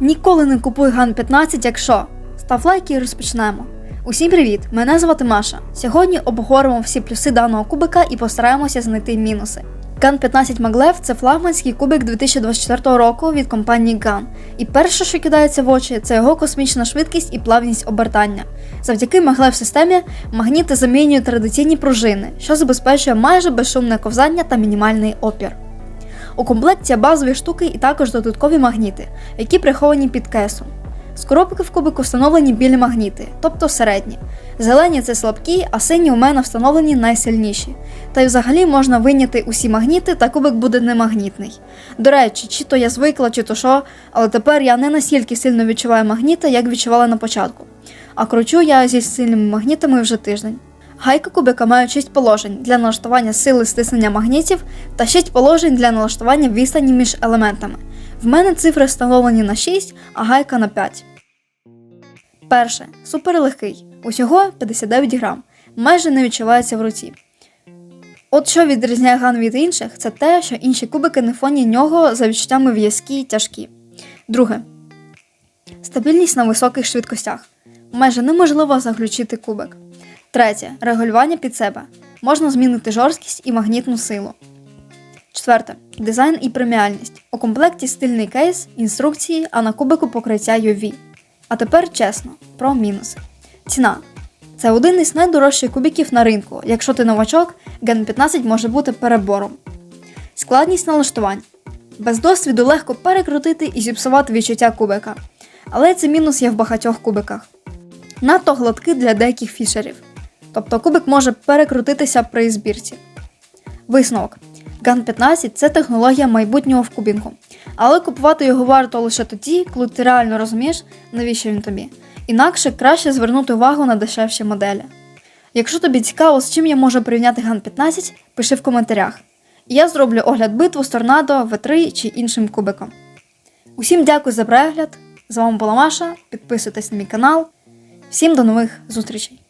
Ніколи не купуй Ган 15, якщо. Став лайк і розпочнемо. Усім привіт! Мене звати Маша. Сьогодні обговоримо всі плюси даного кубика і постараємося знайти мінуси. Ган 15 Maglev – це флагманський кубик 2024 року від компанії GAN. І перше, що кидається в очі, це його космічна швидкість і плавність обертання. Завдяки Maglev системі магніти замінюють традиційні пружини, що забезпечує майже безшумне ковзання та мінімальний опір. У комплекті базові штуки і також додаткові магніти, які приховані під кейсом. З коробки в кубику встановлені білі магніти, тобто середні. Зелені це слабкі, а сині у мене встановлені найсильніші. Та й взагалі можна виняти усі магніти, та кубик буде немагнітний. До речі, чи то я звикла, чи то що, але тепер я не настільки сильно відчуваю магніти, як відчувала на початку. А кручу я зі сильними магнітами вже тиждень. Гайка кубика має 6 положень для налаштування сили стиснення магнітів та 6 положень для налаштування відстані між елементами. В мене цифри встановлені на 6, а гайка на 5. Перше. Суперлегкий. Усього 59 грам. Майже не відчувається в руці. От що відрізняє ган від інших, це те, що інші кубики на фоні нього за відчуттями в'язкі й тяжкі. Друге. Стабільність на високих швидкостях. Майже неможливо заглючити кубик. Третє. Регулювання під себе. Можна змінити жорсткість і магнітну силу. Четверте. Дизайн і преміальність. У комплекті стильний кейс, інструкції, а на кубику покриття UV. А тепер чесно, про мінуси. Ціна. Це один із найдорожчих кубиків на ринку. Якщо ти новачок, Gen 15 може бути перебором. Складність налаштувань. Без досвіду легко перекрутити і зіпсувати відчуття кубика. Але це мінус є в багатьох кубиках. Надто гладкий для деяких фішерів. Тобто кубик може перекрутитися при збірці. Висновок. GAN 15 це технологія майбутнього в кубінку. Але купувати його варто лише тоді, коли ти реально розумієш, навіщо він тобі. Інакше краще звернути увагу на дешевші моделі. Якщо тобі цікаво, з чим я можу порівняти GAN 15, пиши в коментарях. Я зроблю огляд битву з торнадо, V3 чи іншим кубиком. Усім дякую за перегляд. З вами була Маша. Підписуйтесь на мій канал. Всім до нових зустрічей!